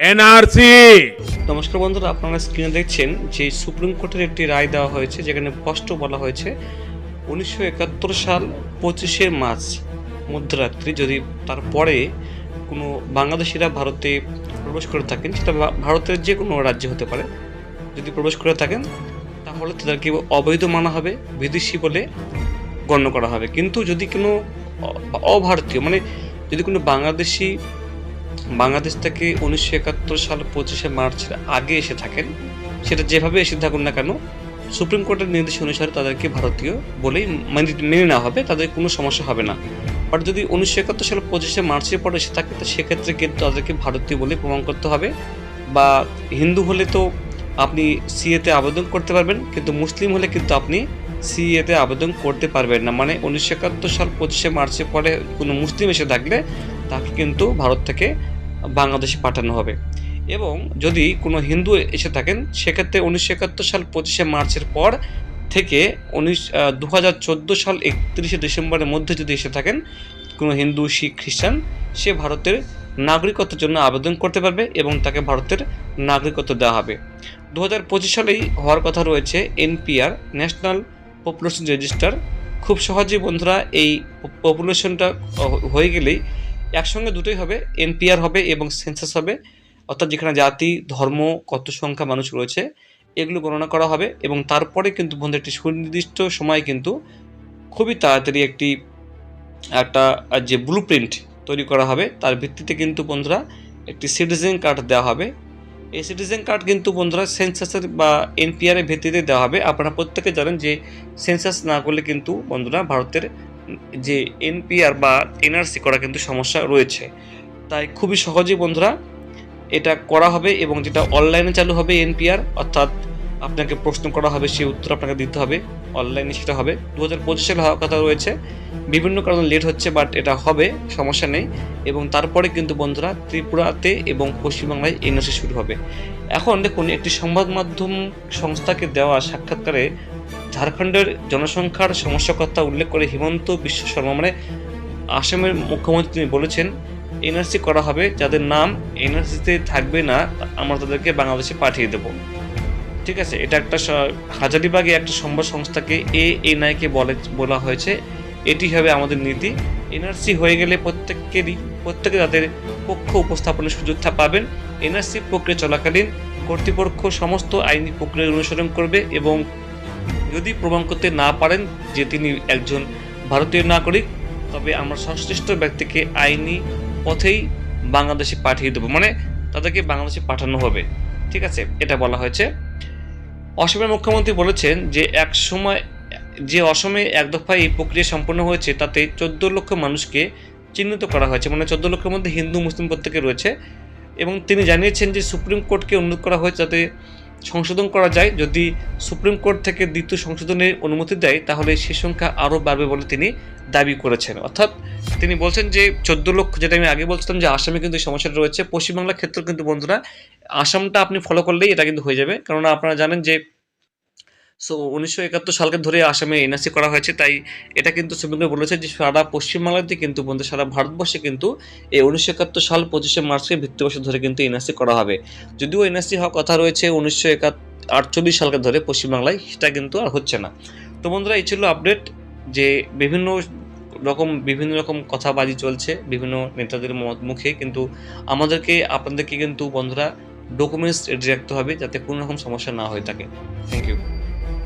NRC. নমস্কার বন্ধুরা, আপনারা স্ক্রিনে দেখছেন যে সুপ্রিম কোর্টের একটি রায় দেওয়া হয়েছে, যেখানে স্পষ্ট বলা হয়েছে উনিশশো একাত্তর সাল পঁচিশে মার্চ মধ্যরাত্রি, যদি তারপরে কোনো বাংলাদেশিরা ভারতে প্রবেশ করে থাকেন, সেটা ভারতের যে কোনো রাজ্যে হতে পারে, যদি প্রবেশ করে থাকেন, তাহলে তাদেরকে অবৈধ মানা হবে, বিদেশি বলে গণ্য করা হবে। কিন্তু যদি কোনো অভারতীয় মানে যদি কোনো বাংলাদেশি বাংলাদেশ থেকে উনিশশো একাত্তর সাল পঁচিশে মার্চের আগে এসে থাকেন। সেটা যেভাবে এসে থাকুন না কেন, সুপ্রিম কোর্টের নির্দেশ অনুসারে তাদেরকে ভারতীয় বলেই মানে মেনে নেওয়া হবে, তাদের কোনো সমস্যা হবে না। বাট যদি উনিশশো একাত্তর সাল পঁচিশে মার্চের পর এসে থাকে, তো সেক্ষেত্রে কিন্তু তাদেরকে ভারতীয় বলে প্রমাণ করতে হবে। বা হিন্দু হলে তো আপনি সিএতে আবেদন করতে পারবেন, কিন্তু মুসলিম হলে কিন্তু আপনি সিএতে আবেদন করতে পারবেন না। মানে উনিশশো একাত্তর সাল পঁচিশে মার্চের পরে কোনো মুসলিম এসে থাকলে, তাকে কিন্তু ভারত থেকে বাংলাদেশে পাঠানো হবে। এবং যদি কোনো হিন্দু এসে থাকেন, সেক্ষেত্রে উনিশশো একাত্তর সাল পঁচিশে মার্চের পর থেকে উনিশ দু হাজার চোদ্দ সাল একত্রিশে ডিসেম্বরের মধ্যে যদি এসে থাকেন, কোনো হিন্দু, শিখ, খ্রিস্টান, সে ভারতের নাগরিকত্বের জন্য আবেদন করতে পারবে এবং তাকে ভারতের নাগরিকত্ব দেওয়া হবে। দু হাজার পঁচিশ সালেই হওয়ার কথা রয়েছে এনপিআর, ন্যাশনাল পপুলেশন রেজিস্টার। খুব সহজেই বন্ধুরা এই পপুলেশনটা হয়ে গেলেই একসঙ্গে দুটোই হবে, এনপিআর হবে এবং সেন্সাস হবে। অর্থাৎ যেখানে জাতি, ধর্ম, কত সংখ্যা মানুষ রয়েছে, এগুলো গণনা করা হবে এবং তারপরে কিন্তু বন্ধু, একটি সুনির্দিষ্ট সময় কিন্তু খুবই তাড়াতাড়ি একটি, একটা, যে ব্লু প্রিন্ট তৈরি করা হবে, তার ভিত্তিতে কিন্তু বন্ধুরা একটি সিটিজেন কার্ড দেওয়া হবে। এই সিটিজেন কার্ড কিন্তু বন্ধুরা সেন্সাসের বা এনপিআরের ভিত্তিতে দেওয়া হবে। আপনারা প্রত্যেকে জানেন যে সেন্সাস না করলে কিন্তু বন্ধুরা ভারতের যে এনপিআর বা এনআরসি করা কিন্তু সমস্যা রয়েছে। তাই খুবই সহজে বন্ধুরা এটা করা হবে এবং যেটা অনলাইনে চালু হবে এনপিআর, অর্থাৎ আপনাকে প্রশ্ন করা হবে, সেই উত্তর আপনাকে দিতে হবে অনলাইনে সেটা হবে। দু হাজার পঁচিশ হওয়ার কথা রয়েছে। বিভিন্ন কারণে লেট হচ্ছে বাট এটা হবে, সমস্যা নেই। এবং তারপরে কিন্তু বন্ধুরা, ত্রিপুরাতে এবং পশ্চিমবাংলায় এনআরসি শুরু হবে। এখন দেখুন, একটি সংবাদ মাধ্যম সংস্থাকে দেওয়া সাক্ষাৎকারে ঝাড়খণ্ডের জনসংখ্যার সমস্যার কথা উল্লেখ করে হিমন্ত বিশ্ব শর্মা মানে আসামের মুখ্যমন্ত্রী তিনি বলেছেন, এনআরসি করা হবে, যাদের নাম এনআরসিতে থাকবে না, আমরা তাদেরকে বাংলাদেশে পাঠিয়ে দেব। ঠিক আছে, এটা একটা হাজারিবাগে একটা সংবাদ সংস্থাকে এ এনআইকে বলে, বলা হয়েছে। এটি হবে আমাদের নীতি। এনআরসি হয়ে গেলে প্রত্যেকেরই, প্রত্যেকে তাদের পক্ষ উপস্থাপনের সুযোগ পাবেন। এনআরসি প্রক্রিয়া চলাকালীন কর্তৃপক্ষ সমস্ত আইনি প্রক্রিয়া অনুসরণ করবে এবং যদি প্রমাণ করতে না পারেন যে তিনি একজন ভারতীয় নাগরিক, তবে আমরা সংশ্লিষ্ট ব্যক্তিকে আইনি পথেই বাংলাদেশে পাঠিয়ে দেবো। মানে তাদেরকে বাংলাদেশে পাঠানো হবে। ঠিক আছে, এটা বলা হয়েছে। অসমের মুখ্যমন্ত্রী বলেছেন যে এক সময় যে অসমে এক দফায় এই প্রক্রিয়া সম্পন্ন হয়েছে, তাতে চোদ্দ লক্ষ মানুষকে চিহ্নিত করা হয়েছে। মানে চোদ্দ লক্ষের মধ্যে হিন্দু, মুসলিম প্রত্যেকে রয়েছে। এবং তিনি জানিয়েছেন যে সুপ্রিম কোর্টকে অনুরোধ করা হয়েছে যাতে সংশোধন করা যায়। যদি সুপ্রিম কোর্ট থেকে দ্বিতীয় সংশোধনের অনুমতি দেয়, তাহলে সে সংখ্যা আরও বাড়বে বলে তিনি দাবি করেছেন। অর্থাৎ তিনি বলছেন যে, চোদ্দ লক্ষ যেটা আমি আগে বলছিলাম যে, আসামে কিন্তু এই সমস্যাটা রয়েছে। পশ্চিমবাংলার ক্ষেত্রে কিন্তু বন্ধুরা, আসামটা আপনি ফলো করলেই এটা কিন্তু হয়ে যাবে। কেননা আপনারা জানেন যে সো উনিশশো একাত্তর সালকে ধরে আসামে এনআরসি করা হয়েছে, তাই এটা কিন্তু সুপ্রিম কোর্ট বলেছে যে সারা পশ্চিমবাংলাতে কিন্তু বন্ধু, সারা ভারতবর্ষে কিন্তু এই উনিশশো একাত্তর সাল পঁচিশে মার্চকে ভিত্তি বছর ধরে কিন্তু এনআরসি করা হবে। যদিও এনআরসি হওয়ার কথা রয়েছে, উনিশশো আটচল্লিশ সালকে ধরে পশ্চিমবাংলায় সেটা কিন্তু আর হচ্ছে না। তো বন্ধুরা, এই ছিল আপডেট যে বিভিন্ন রকম বিভিন্ন রকম কথাবাজি চলছে, বিভিন্ন নেতাদের মত- মুখে, কিন্তু আমাদেরকে, আপনাদেরকে কিন্তু বন্ধুরা ডকুমেন্টস রেডি রাখতে হবে যাতে কোনো রকম সমস্যা না হয়ে থাকে। Thank you